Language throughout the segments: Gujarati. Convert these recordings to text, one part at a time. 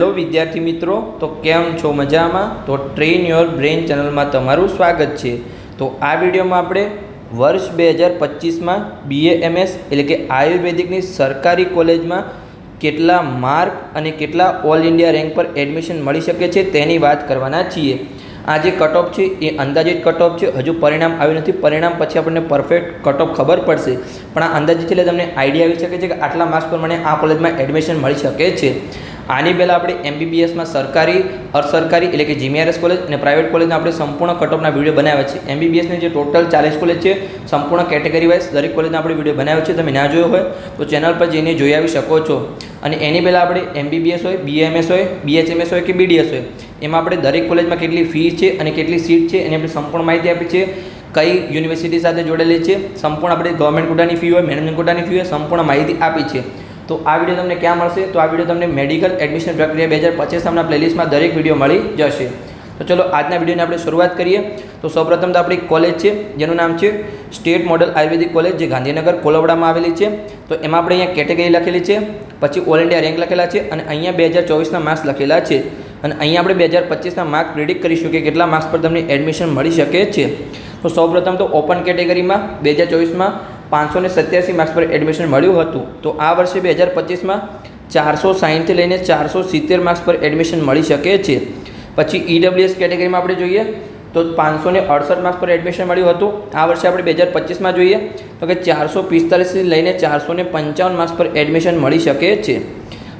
હેલો વિદ્યાર્થી મિત્રો, તો કેમ છો મજામાં? તો ટ્રેન યોર બ્રેન ચેનલમાં તમારું સ્વાગત છે. તો આ વિડીયોમાં આપણે વર્ષ બે હજાર પચીસમાં બીએ એમએસ એટલે કે આયુર્વેદિકની સરકારી કોલેજમાં કેટલા માર્ક અને કેટલા ઓલ ઇન્ડિયા રેન્ક પર એડમિશન મળી શકે છે તેની વાત કરવાના છીએ. આ જે કટ ઓફ છે એ અંદાજિત કટ ઓફ છે. હજુ પરિણામ આવ્યું નથી. પરિણામ પછી આપણને પરફેક્ટ કટ ઓફ ખબર પડશે. પણ આ અંદાજિત એટલે તમને આઈડિયા આવી શકે છે કે આટલા માર્ક્સ પ્રમાણે આ કોલેજમાં એડમિશન મળી શકે છે. આની પહેલાં આપણે એમબીબીએસમાં સરકારી અર્ધસરકારી એટલે કે જીમીઆરએસ કોલેજ અને પ્રાઇવેટ કોલેજના આપણે સંપૂર્ણ કટઓફના વીડિયો બનાવ્યા છે. એમબીબીએસની જે ટોટલ ચાલીસ કોલેજ છે, સંપૂર્ણ કેટેગરી વાઇઝ દરેક કોલેજના આપણે વીડિયો બનાવ્યો છે. તમે ના જોયો હોય તો ચેનલ પર જઈને જોઈ આવી શકો છો. અને એની પહેલાં આપણે એમબીબીએસ હોય બીએમએસ હોય બીએચએમએસ હોય કે બીડીએસ હોય, એમાં આપણે દરેક કોલેજમાં કેટલી ફી છે અને કેટલી સીટ છે એની આપણે સંપૂર્ણ માહિતી આપી છે. કઈ યુનિવર્સિટી સાથે જોડેલી છે, સંપૂર્ણ આપણે ગવર્મેન્ટ કોટાની ફી હોય મેનેજમેન્ટ કોટાની ફી હોય, સંપૂર્ણ માહિતી આપી છે. તો આ વીડિયો તમને ક્યાં મળશે? તો આ વીડિયો તમને મેડિકલ એડમિશન પ્રક્રિયા બે હજાર પચીસ નામના પ્લેલિસ્ટમાં દરેક વીડિયો મળી જશે. તો ચલો આજના વિડીયોની આપણે શરૂઆત કરીએ. તો સૌપ્રથમ તો આપણી કોલેજ છે, જેનું નામ છે સ્ટેટ મોડલ આયુર્વેદિક કોલેજ જે ગાંધીનગર, કોલવડામાં આવેલી છે. તો એમાં આપણે અહીંયા કેટેગરી લખેલી છે, પછી ઓલ ઇન્ડિયા રેન્ક લખેલા છે, અને અહીંયા બે હજાર ચોવીસના માર્ક્સ લખેલા છે. અને અહીંયા આપણે બે હજાર પચીસના માર્ક પ્રિડિક્ટ કરીશું કે કેટલા માર્ક્સ પર તમને એડમિશન મળી શકે છે. તો સૌપ્રથમ તો ઓપન કેટેગરીમાં બે હજાર ચોવીસમાં પાંચસો ને સત્યાસી માર્ક્સ પર એડમિશન મળ્યું હતું. તો આ વર્ષે બે હજાર પચીસમાં ચારસો સાહીઠથી લઈને ચારસો સિત્તેર માર્ક્સ પર એડમિશન મળી શકે છે. પછી ઈડબ્લ્યુએસ કેટેગરીમાં આપણે જોઈએ તો પાંચસો ને અડસઠ માર્ક્સ પર એડમિશન મળ્યું હતું. આ વર્ષે આપણે બે હજાર પચીસમાં જોઈએ તો કે ચારસો પિસ્તાલીસથી લઈને ચારસો ને પંચાવન માર્ક્સ પર એડમિશન મળી શકે છે.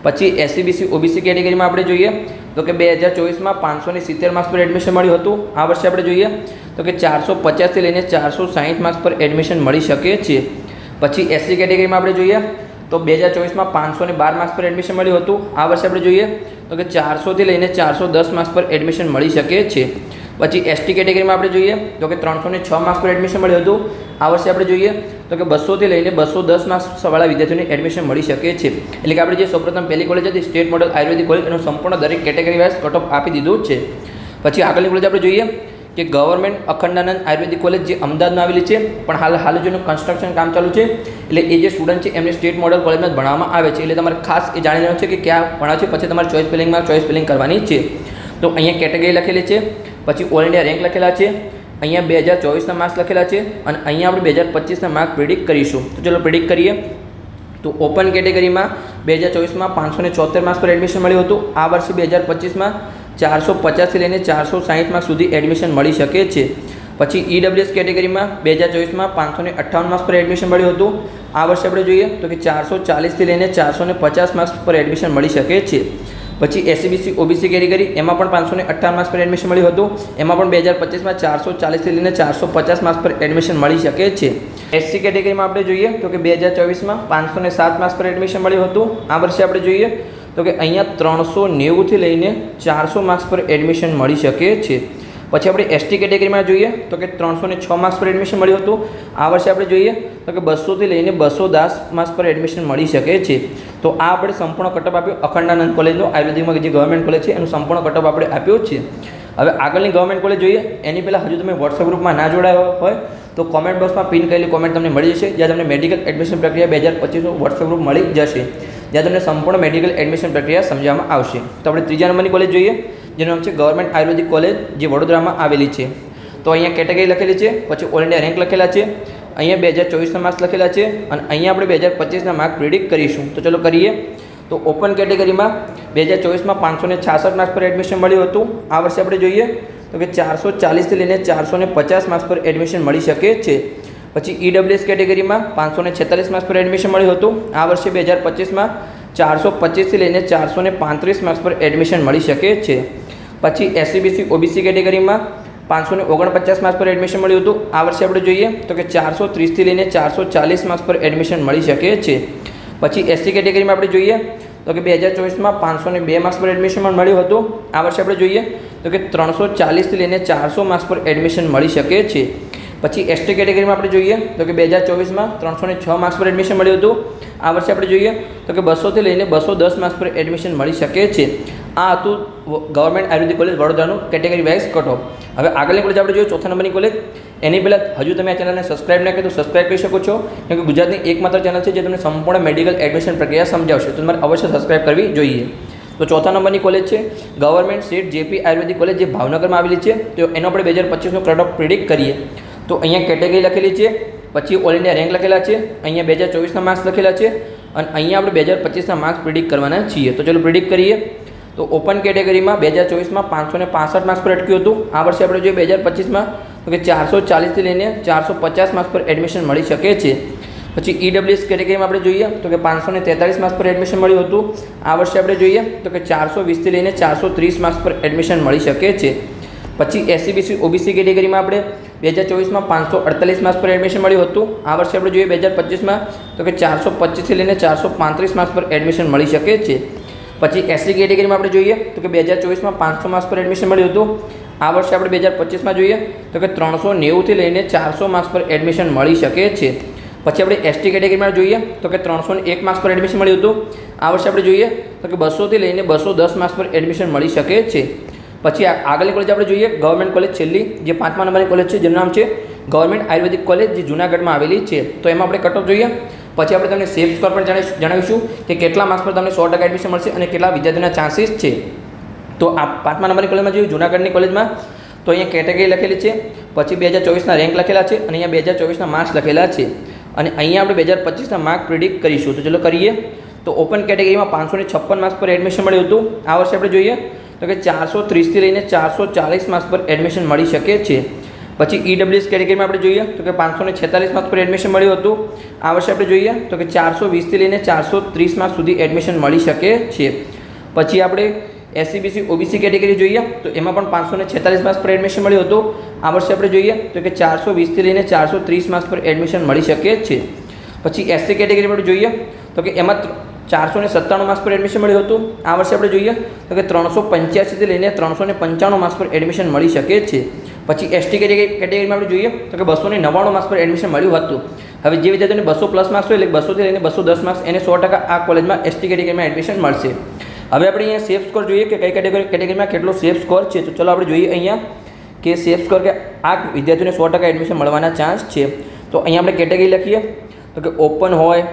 પછી એસસીબીસી ઓબીસી કેટેગરીમાં આપણે જોઈએ તો કે બે હજાર ચોવીસમાં પાંચસો ને સિત્તેર માર્ક્સ પર એડમિશન મળ્યું હતું. આ વર્ષે આપણે જોઈએ તો કે ચારસો પચાસથી લઈને ચારસો સાહીઠ માર્ક્સ પર એડમિશન મળી શકે છે. પછી એસસી કેટેગરીમાં આપણે જોઈએ તો બે હજાર ચોવીસમાં પાંચસો ને બાર માર્ક્સ પર એડમિશન મળ્યું હતું. આ વર્ષે આપણે જોઈએ તો કે ચારસોથી લઈને ચારસો દસ માર્ક્સ પર એડમિશન મળી શકે છે. પછી એસટી કેટેગરીમાં આપણે જોઈએ, તો કે ત્રણસો ને છ માર્ક્સ પર એડમિશન મળ્યું હતું. આ વર્ષે આપણે જોઈએ, તો કે બસોથી લઈને બસો દસ માર્ક્સવાળા વિદ્યાર્થીઓને એડમિશન મળી શકે છે. એટલે કે આપણે જે સૌપ્રથમ પહેલી કોલેજ હતી સ્ટેટ મોડલ આયુર્વેદિક કોલેજ એનું સંપૂર્ણ દરેક કેટેગરી વાઇઝ કટ આપી દીધું છે. પછી આગળની કોલેજ આપણે જોઈએ, કે ગવર્મેન્ટ અખંડાનંદ આયુર્વેદિક કોલેજ જે અમદાવાદમાં આવેલી છે, પણ હાલ હાલ જેનું કન્સ્ટ્રક્શન કામ ચાલુ છે. એટલે એ જે સ્ટુડન્ટ છે, એમને સ્ટેટ મોડલ કોલેજમાં ભણવામાં આવે છે. એટલે તમારે ખાસ એ જાણી લેવાનું છે કે ક્યાં ભણાવે છે, પછી તમારે ચોઇસ ફિલિંગમાં ચોઇસ ફિલિંગ કરવાની છે. તો અહીંયા કેટેગરી લખેલી છે પછી ઓલ ઇન્ડિયા રેન્ક લખેલા છે. અહીંયા બે હજાર ચોવીસના માર્ક્સ લખેલા છે અને અહીંયા આપણે બે હજાર પચીસના માર્ક પ્રિડિક્ટ કરીશું. તો ચલો પ્રિડિક્ટ કરીએ. તો ઓપન કેટેગરીમાં બે હજાર ચોવીસમાં પાંચસો ને ચોતેર માર્ક્સ પર એડમિશન મળ્યું હતું. આ વર્ષે બે હજાર પચીસમાં ચારસો પચાસથી લઈને ચારસો સાહીઠ માર્ક્સ સુધી એડમિશન મળી શકે છે. પછી ઈડબ્લ્યુએસ કેટેગરીમાં બે હજાર ચોવીસમાં પાંચસો ને અઠ્ઠાવન માર્ક્સ પર એડમિશન મળ્યું હતું. આ વર્ષે આપણે જોઈએ તો કે ચારસો ચાલીસથી લઈને ચારસો ને પચાસ માર્ક્સ પર એડમિશન મળી શકે છે. પછી એસસીબીસી ઓબીસી કેટેગરી એમાં પણ પાંચસો ને અઠ્ઠાવન માર્ક્સ પર એડમિશન મળ્યું હતું. એમાં પણ બે હજાર પચીસમાં ચારસો ચાલીસથી લઈને ચારસો પચાસ માર્ક્સ પર એડમિશન મળી શકે છે. એસસી કેટેગરીમાં આપણે જોઈએ તો કે બે હજાર ચોવીસમાં પાંચસો ને સાત માર્ક્સ પર એડમિશન મળ્યું હતું. આ વર્ષે આપણે જોઈએ તો કે અહીંયા ત્રણસો નેવુંથી લઈને ચારસો માર્ક્સ પર એડમિશન મળી શકે છે. પછી આપણે એસટી કેટેગરીમાં જોઈએ તો કે ત્રણસો ને છ માર્ક્સ પર એડમિશન મળ્યું હતું. આ વર્ષે આપણે જોઈએ તો કે બસોથી લઈને બસો દસ માર્ક્સ પર એડમિશન મળી શકે છે. તો આ આપણે સંપૂર્ણ કટઅપ આપ્યો અખંડાનંદ કોલેજનો આયુર્વેદિકમાં જે ગવર્મેન્ટ કોલેજ છે, એનું સંપૂર્ણ કટઅપ આપણે આપ્યો છે. હવે આગળની ગવર્મેન્ટ કોલેજ જોઈએ, એની પહેલાં હજુ તમે વોટ્સઅપ ગ્રુપમાં ના જોડાયો હોય તો કોમેન્ટ બોક્સમાં પિન કરેલી કોમેન્ટ તમને મળી જશે. જ્યાં તમને મેડિકલ એડમિશન પ્રક્રિયા બે હજાર પચીસનું વોટ્સઅપ ગ્રુપ મળી જશે. જ્યાં તમને સંપૂર્ણ મેડિકલ એડમિશન પ્રક્રિયા સમજવામાં આવશે. તો આપણે ત્રીજા નંબરની કોલેજ જોઈએ. જેનું નામ છે ગવર્મેન્ટ આયુર્વેદિક કોલેજ જે વડોદરામાં આવેલી છે. તો અહીંયા કેટેગરી લખેલી છે, પછી ઓલ ઇન્ડિયા રેન્ક લખેલા છે, અહીંયા બે હજાર ચોવીસના માર્ક્સ લખેલા છે, અને અહીંયા આપણે બે હજાર પચીસના માર્ક પ્રિડિક્ટ કરીશું. તો ચલો કરીએ. તો ઓપન કેટેગરીમાં બે હજાર ચોવીસમાં પાંચસો ને છાસઠ માર્ક્સ પર એડમિશન મળ્યું હતું. આ વર્ષે આપણે જોઈએ તો કે ચારસો ચાલીસથી લઈને ચારસો ને પચાસ માર્ક્સ પર એડમિશન મળી શકે છે. પછી ઈડબ્લ્યુએસ કેટેગરીમાં પાંચસો ને છેતાલીસ માર્ક્સ પર એડમિશન મળ્યું હતું. આ વર્ષે બે હજાર પચીસમાં ચારસો પચીસથી લઈને ચારસો પાંત્રીસ માર્ક્સ પર એડમિશન મળી શકે છે. પછી એસસીબીસી ઓબીસી કેટેગરીમાં પાંચસો ને ઓગણપચાસ માર્ક્સ પર એડમિશન મળ્યું હતું. આ વર્ષે આપણે જોઈએ તો કે ચારસો ત્રીસથી લઈને ચારસો ચાલીસ માર્ક્સ પર એડમિશન મળી શકે છે. પછી એસસી કેટેગરીમાં આપણે જોઈએ તો કે બે હજાર ચોવીસમાં પાંચસો બે માર્ક્સ પર એડમિશન પણ મળ્યું હતું. આ વર્ષે આપણે જોઈએ તો કે ત્રણસો ચાલીસથી લઈને ચારસો માર્ક્સ પર એડમિશન મળી શકે છે. પછી એસટી કેટેગરીમાં આપણે જોઈએ, તો કે બે હજાર ચોવીસમાં ત્રણસો ને છ માર્ક્સ પર એડમિશન મળ્યું હતું. આ વર્ષે આપણે જોઈએ, તો કે બસોથી લઈને બસો દસ માર્ક્સ પર એડમિશન મળી શકે છે. આ હતું ગવર્મેન્ટ આયુર્વેદિક કોલેજ વડોદરાનું કેટેગરી વાઇઝ કટ ઓફ હવે આગળની કોલેજ આપણે જોઈએ, ચોથા નંબરની કોલેજ એની પહેલાં હજુ તમે આ ચેનલને સબસ્ક્રાઇબ ના કરી તો સબસ્ક્રાઇબ કરી શકો છો. કેમ કે ગુજરાતની એકમાત્ર ચેનલ છે જે તમને સંપૂર્ણ મેડિકલ એડમિશન પ્રક્રિયા સમજાવશે. તો તમારે અવશ્ય સબસ્ક્રાઇબ કરવી જોઈએ. તો ચોથા નંબરની કોલેજ છે, government seat JP ayurvedic college જે ભાવનગરમાં આવેલી છે, તો એનો આપણે બે હજાર પચીસનો કટ ઓફ પ્રિડિક્ટ કરીએ. તો અહીંયા કેટેગરી લખેલી છે, પછી ઓલ ઇન્ડિયા રેન્ક લખેલા છે, અહીંયા બે હજાર ચોવીસના માર્ક્સ લખેલા છે, અને અહીંયા આપણે બે હજાર પચીસના માર્ક્સ પ્રિડિક્ટ કરવાના છીએ. તો ચલો પ્રિડિક્ટ કરીએ. તો ઓપન કેટેગરીમાં બે હજાર ચોવીસમાં પાંચસો ને પાસઠ માર્ક્સ પર અટક્યું હતું. આ વર્ષે આપણે જોઈએ બે હજાર પચીસમાં, તો કે ચારસો ચાલીસથી લઈને ચારસો પચાસ માર્ક્સ પર એડમિશન મળી શકે છે. પછી ઈડબ્લ્યુએસ કેટેગરીમાં આપણે જોઈએ, તો કે પાંચસો ને તેતાલીસ માર્ક્સ પર એડમિશન મળ્યું હતું. આ વર્ષે આપણે જોઈએ, તો કે ચારસો વીસથી લઈને ચારસો ત્રીસ માર્ક્સ પર એડમિશન મળી શકે છે. પછી એસસીબીસી ઓબીસી કેટેગરીમાં આપણે બે હજાર ચોવીસમાં પાંચસો અડતાલીસ માર્ક્સ પર એડમિશન મળ્યું હતું. આ વર્ષે આપણે જોઈએ બે હજાર પચીસમાં, તો કે ચારસો પચીસથી લઈને ચારસો પાંત્રીસ માર્ક્સ પર એડમિશન મળી શકે છે. પછી એસસી કેટેગરીમાં આપણે જોઈએ, તો કે બે હજાર ચોવીસમાં પાંચસો માર્ક્સ પર એડમિશન મળ્યું હતું. આ વર્ષે આપણે બે હજાર પચીસમાં જોઈએ, તો કે ત્રણસો નેવુંથી લઈને ચારસો માર્ક્સ પર એડમિશન મળી શકે છે. પછી આપણે એસટી કેટેગરીમાં જોઈએ, તો કે ત્રણસો એક માર્ક્સ પર એડમિશન મળ્યું હતું. આ વર્ષે આપણે જોઈએ, તો કે બસોથી લઈને બસો દસ માર્ક્સ પર એડમિશન મળી શકે છે. પછી આગળની કોલેજ આપણે જોઈએ ગવર્મેન્ટ કોલેજ છેલ્લી, જે પાંચમા નંબરની કોલેજ છે, જેનું નામ છે ગવર્મેન્ટ આયુર્વેદિક કોલેજ જે જૂનાગઢમાં આવેલી છે. તો એમાં આપણે કટઓફ જોઈએ. પછી આપણે તમને સેફ સ્કોર પણ જણાવીશ- કે કેટલા માર્ક્સ પર તમને સો ટકા એડમિશન મળશે અને કેટલા વિદ્યાર્થીઓના ચાન્સીસ છે. તો આ પાંચમા નંબરની કોલેજમાં જોયું જૂનાગઢની કોલેજમાં તો અહીંયા કેટેગરી લખેલી છે. પછી બે હજાર ચોવીસના રેન્ક લખેલા છે અને અહીંયા બે હજાર ચોવીસના માર્ક્સ લખેલા છે. અને અહીંયા આપણે બે હજાર પચીસના માર્ક પ્રિડિક્ટ કરીશું. તો ચલો કરીએ. તો ઓપન કેટેગરીમાં પાંચસો ને છપ્પન માર્ક્સ પર એડમિશન મળ્યું હતું. આ વર્ષે આપણે જોઈએ તો કે ચારસો ત્રીસથી લઈને ચારસો ચાલીસ માર્ક્સ પર એડમિશન મળી શકે છે. પછી ઈડબ્લ્યુએસ કેટેગરીમાં આપણે જોઈએ, તો કે પાંચસો ને છેતાલીસ માર્ક્સ પર એડમિશન મળ્યું હતું. આ વર્ષે આપણે જોઈએ, તો કે ચારસો વીસથી લઈને ચારસો ત્રીસ માર્ક્સ સુધી એડમિશન મળી શકે છે. પછી આપણે એસસીબીસી ઓબીસી કેટેગરી જોઈએ, તો એમાં પણ પાંચસો ને છેતાલીસ માર્ક્સ પર એડમિશન મળ્યું હતું. આ વર્ષે આપણે જોઈએ, તો કે ચારસો વીસથી લઈને ચારસો ત્રીસ માર્ક્સ પર એડમિશન મળી શકે છે. પછી એસસી કેટેગરી આપણે જોઈએ, તો કે એમાં ચારસો ને સત્તાણું માર્ક્સ પર એડમિશન મળ્યું હતું. આ વર્ષે આપણે જોઈએ તો કે ત્રણસો પંચ્યાસીથી લઈને ત્રણસો ને પંચાણું માર્ક્સ પર એડમિશન મળી શકે છે. પછી એસટી કેટેગરી કેટેગરીમાં આપણે જોઈએ તો કે બસો ને નવ્વાણું માર્ક્સ પર એડમિશન મળ્યું હતું. હવે જે વિદ્યાર્થીઓને બસો પ્લસ માર્ક્સ હોય, એટલે બસોથી લઈને બસો દસ માર્ક્સ એને સો ટકા આ કોલેજમાં એસટી કેટેગરીમાં એડમિશન મળશે. હવે આપણે અહીંયા સેફ સ્કોર જોઈએ કે કઈ કેટેગરી કેટેગરીમાં કેટલો સેફ સ્કોર છે. તો ચલો આપણે જોઈએ અહીંયા કે સેફ સ્કોર કે આ વિદ્યાર્થીઓને સો ટકા એડમિશન મળવાના ચાન્સ છે. તો અહીંયા આપણે કેટેગરી લખીએ. તો કે ઓપન હોય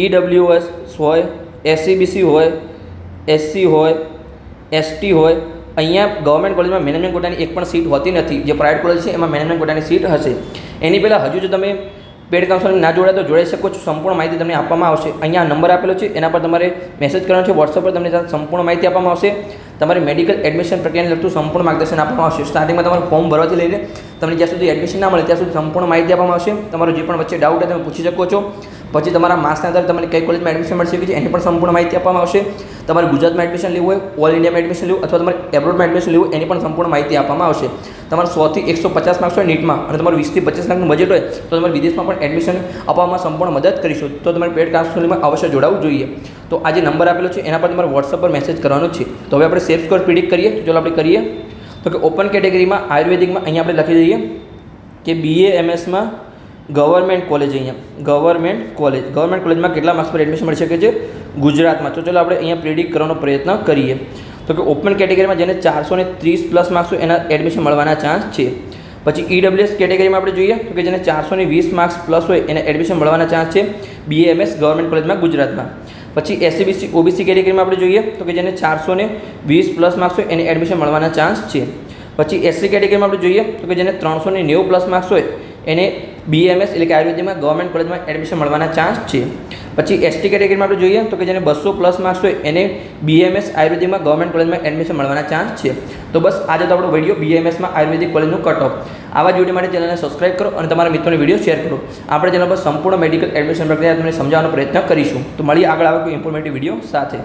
ઈડબ્લ્યુએસ હોય એસસીબીસી હોય એસસી હોય એસટી હોય, અહીંયા ગવર્મેન્ટ કોલેજમાં મેનેજમેન્ટ કોટાની એક પણ સીટ હોતી નથી. જે પ્રાઇવેટ કોલેજ છે, એમાં મેનેજમેન્ટ કોટાની સીટ હશે. એની પહેલાં હજુ જો તમે પેડ કાઉન્સેલિંગ ના જોડાય તો જોડાઈ શકો છો. સંપૂર્ણ માહિતી તમને આપવામાં આવશે. અહીંયા નંબર આપેલો છે, એના પર તમારે મેસેજ કરવાનો છે. વોટ્સઅપ પર તમને સંપૂર્ણ માહિતી આપવામાં આવશે. તમારે મેડિકલ એડમિશન પ્રક્રિયાને લગતું સંપૂર્ણ માર્ગદર્શન આપવામાં આવશે. સ્ટાર્ટિંગમાં તમારું ફોર્મ ભરવાથી લઈને તમને જ્યાં સુધી એડમિશન ના મળે, ત્યાં સુધી સંપૂર્ણ માહિતી આપવામાં આવશે. તમારો જે પણ વચ્ચે ડાઉટ હોય, તમે પૂછી શકો છો. પછી તમારા માર્ક્સના આધારે તમને કઈ કોલેજમાં એડમિશન મળશે કે એની પણ સંપૂર્ણ માહિતી આપવામાં આવશે. તમારે ગુજરાતમાં એડમિશન લેવું હોય ઓલ ઇન્ડિયામાં એડમિશન લેવું અથવા તમારે એબ્રોડમાં એડમિશન લેવું એની પણ સંપૂર્ણ માહિતી આપવામાં આવશે. તમારે સોથી એકસો પચાસ માર્ક્સ હોય નીટમાં, અને તમારું વીસથી પચીસ લાખનું બજેટ હોય, તો તમારે વિદેશમાં પણ એડમિશન આપવામાં સંપૂર્ણ મદદ કરીશું. તો તમારે પેડ કાઉન્સેલિંગમાં અવશ્ય જોડાવવું જોઈએ. તો આ જે નંબર આપેલો છે, એના પર તમારે વોટ્સઅપ પર મેસેજ કરવાનો છે. તો હવે આપણે સેફ સ્કોર પ્રિડિક્ટ કરીએ. ચાલો આપણે કરીએ. તો કે ઓપન કેટેગરીમાં આયુર્વેદિકમાં અહીંયા આપણે લખી દઈએ કે બીએ એમએસમાં ગવર્મેન્ટ કોલેજ અહીંયા. Government college. ગવર્મેન્ટ કોલેજમાં કેટલા માર્ક્સ પર એડમિશન મળી શકે છે? ગુજરાતમાં. તો ચલો આપણે અહીંયા પ્રિડિક્ટ કરવાનો પ્રયત્ન કરીએ. તો કે ઓપન કેટેગરીમાં જેને ચારસો ને ત્રીસ પ્લસ માર્ક્સ હોય એના એડમિશન મળવાના ચાન્સ છે. પછી ઈડબ્લ્યુએસ કેટેગરીમાં આપણે જોઈએ, તો કે જેને ચારસો ને વીસ માર્ક્સ પ્લસ હોય એને એડમિશન મળવાના ચાન્સ છે બીએમએસ ગવર્મેન્ટ કોલેજમાં ગુજરાતમાં. પછી એસસીબીસી ઓબીસી કેટેગરીમાં આપણે જોઈએ, તો કે જેને ચારસો ને વીસ પ્લસ માર્ક્સ હોય એને એડમિશન મળવાના ચાન્સ છે. પછી એસસી કેટેગરીમાં આપણે જોઈએ, તો કે જેને ત્રણસો ને નેવું પ્લસ માર્ક્સ હોય એને બીએમએસ એટલે કે આયુર્વેદિકમાં ગવર્મેન્ટ કોલેજમાં એડમિશન મળવાના ચાન્સ છે. પછી એસટી કેટેગરીમાં આપણે જોઈએ તો કે જેને બસો પ્લસ માર્ક્સ હોય એને બીએમએસ આયુર્વેદિકમાં ગવર્મેન્ટ કોલેજમાં એડમિશન મળવાના ચાન્સ છે. તો બસ આજે તો આપણો વીડિયો બીએમએસમાં આયુર્વેદિક કોલેજનું કટ ઓફ આવા જ માટે ચેનલને સબસ્ક્રાઇબ કરો અને તમારા મિત્રોને વીડિયો શેર કરો. આપણે ચેનલ પર સંપૂર્ણ મેડિકલ એડમિશન પ્રક્રિયા તમને સમજાવવાનો પ્રયત્ન કરીશું. તો મળીએ આગળ આવે કોઈ ઇન્ફોર્મેટિવ વીડિયો સાથે.